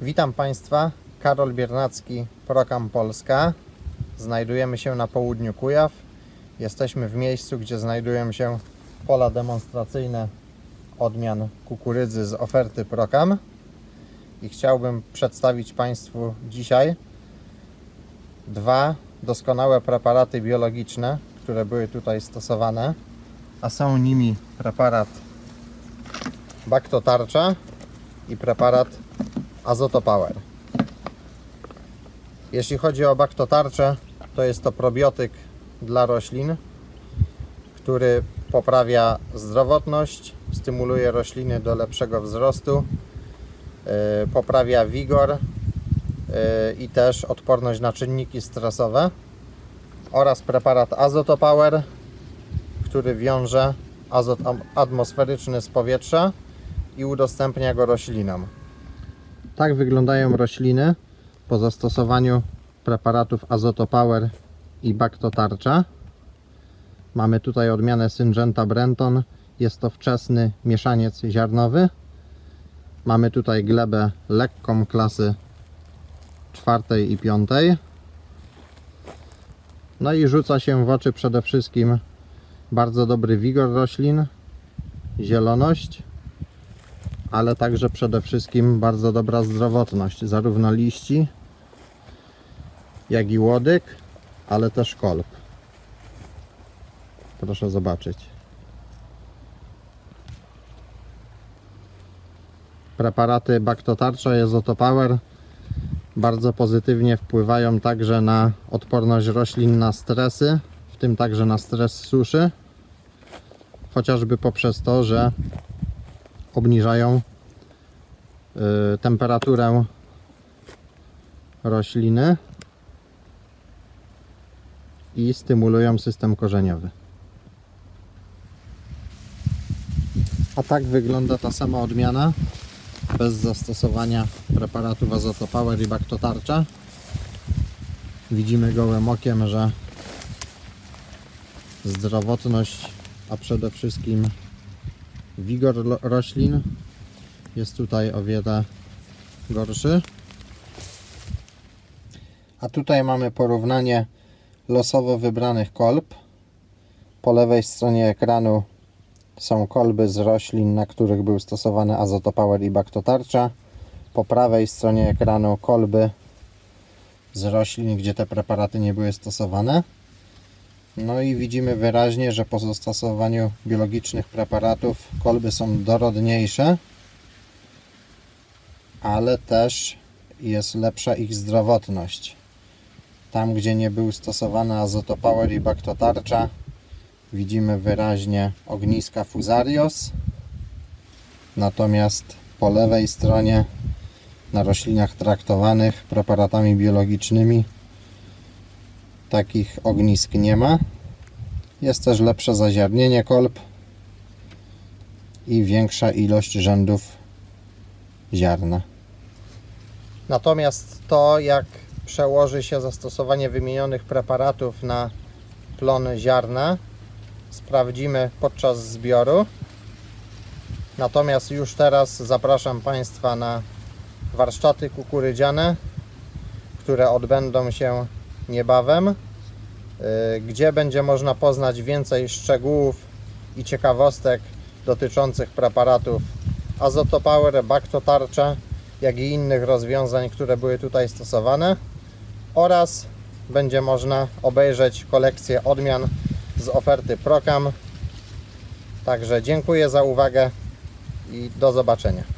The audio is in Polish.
Witam Państwa, Karol Biernacki, Prokam Polska. Znajdujemy się na południu Kujaw. Jesteśmy w miejscu, gdzie znajdują się pola demonstracyjne odmian kukurydzy z oferty Prokam. I chciałbym przedstawić Państwu dzisiaj dwa doskonałe preparaty biologiczne, które były tutaj stosowane, a są nimi preparat Bactotarcza i preparat Azotopower. Jeśli chodzi o baktotarczę, to jest to probiotyk dla roślin, który poprawia zdrowotność, stymuluje rośliny do lepszego wzrostu, yy, poprawia wigor yy, i też odporność na czynniki stresowe oraz preparat Azotopower, który wiąże azot atmosferyczny z powietrza i udostępnia go roślinom. Tak wyglądają rośliny po zastosowaniu preparatów Azotopower i Bactotarcza. Mamy tutaj odmianę Syngenta Brenton. Jest to wczesny mieszaniec ziarnowy. Mamy tutaj glebę lekką klasy czwartej i piątej. No i rzuca się w oczy przede wszystkim bardzo dobry wigor roślin, zieloność, ale także przede wszystkim bardzo dobra zdrowotność, zarówno liści, jak i łodyg, ale też kolb. Proszę zobaczyć. Preparaty Bactotarcza i Azotopower bardzo pozytywnie wpływają także na odporność roślin na stresy, w tym także na stres suszy, chociażby poprzez to, że obniżają y, temperaturę rośliny i stymulują system korzeniowy. A tak wygląda ta sama odmiana bez zastosowania preparatów Azotopower i Bactotarcza. Widzimy gołym okiem, że zdrowotność, a przede wszystkim wigor roślin jest tutaj o wiele gorszy. A tutaj mamy porównanie losowo wybranych kolb. Po lewej stronie ekranu są kolby z roślin, na których był stosowany azotopower i baktotarcza. Po prawej stronie ekranu kolby z roślin, gdzie te preparaty nie były stosowane. No i widzimy wyraźnie, że po zastosowaniu biologicznych preparatów kolby są dorodniejsze, ale też jest lepsza ich zdrowotność. Tam, gdzie nie był stosowany azotopower i baktotarcza, widzimy wyraźnie ogniska fusarios. Natomiast po lewej stronie na roślinach traktowanych preparatami biologicznymi takich ognisk nie ma. Jest też lepsze zaziarnienie kolb i większa ilość rzędów ziarna. Natomiast to, jak przełoży się zastosowanie wymienionych preparatów na plon ziarna, sprawdzimy podczas zbioru. Natomiast już teraz zapraszam Państwa na warsztaty kukurydziane, które odbędą się niebawem, y, gdzie będzie można poznać więcej szczegółów i ciekawostek dotyczących preparatów Azotopower, Bactotarcza, jak i innych rozwiązań, które były tutaj stosowane oraz będzie można obejrzeć kolekcję odmian z oferty Procam. Także dziękuję za uwagę i do zobaczenia.